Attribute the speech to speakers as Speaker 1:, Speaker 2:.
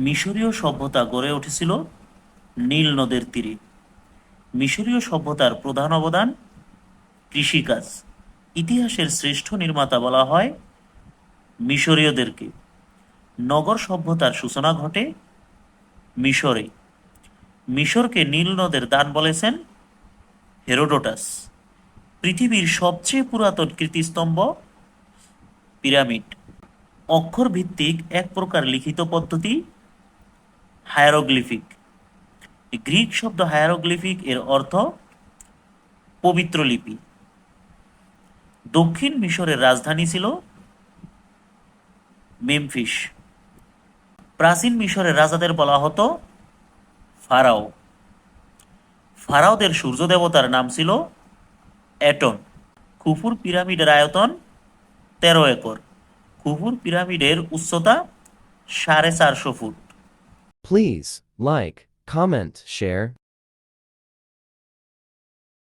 Speaker 1: মিশরীয় সভ্যতা গড়ে উঠেছিল নীল নদের তীরে। মিশরীয় সভ্যতার প্রধান অবদান কৃষিকাজ। ইতিহাসের শ্রেষ্ঠ নির্মাতা বলা হয় মিশরীয়দেরকে। নগর সভ্যতার সূচনা ঘটে মিশরে। মিশরকে নীল নদের দান বলেছেন হেরোডোটাস। পৃথিবীর সবচেয়ে পুরাতন কীর্তিস্তম্ভ পিরামিড। অক্ষর ভিত্তিক এক প্রকার লিখিত পদ্ধতি হায়ারোগ্লিফিক। গ্রিক শব্দ হায়ারোগ্লিফিক এর অর্থ পবিত্র লিপি। দক্ষিণ মিশরের রাজধানী ছিল মেমফিস। প্রাচীন মিশরের রাজাদের বলা হতো ফারাও। ফারাওদের সূর্য দেবতার নাম ছিল অ্যাটন খুফুর পিরামিডের আয়তন তেরো একর। খুফুর পিরামিডের উচ্চতা সাড়ে চারশো foot.
Speaker 2: Please like, comment, share,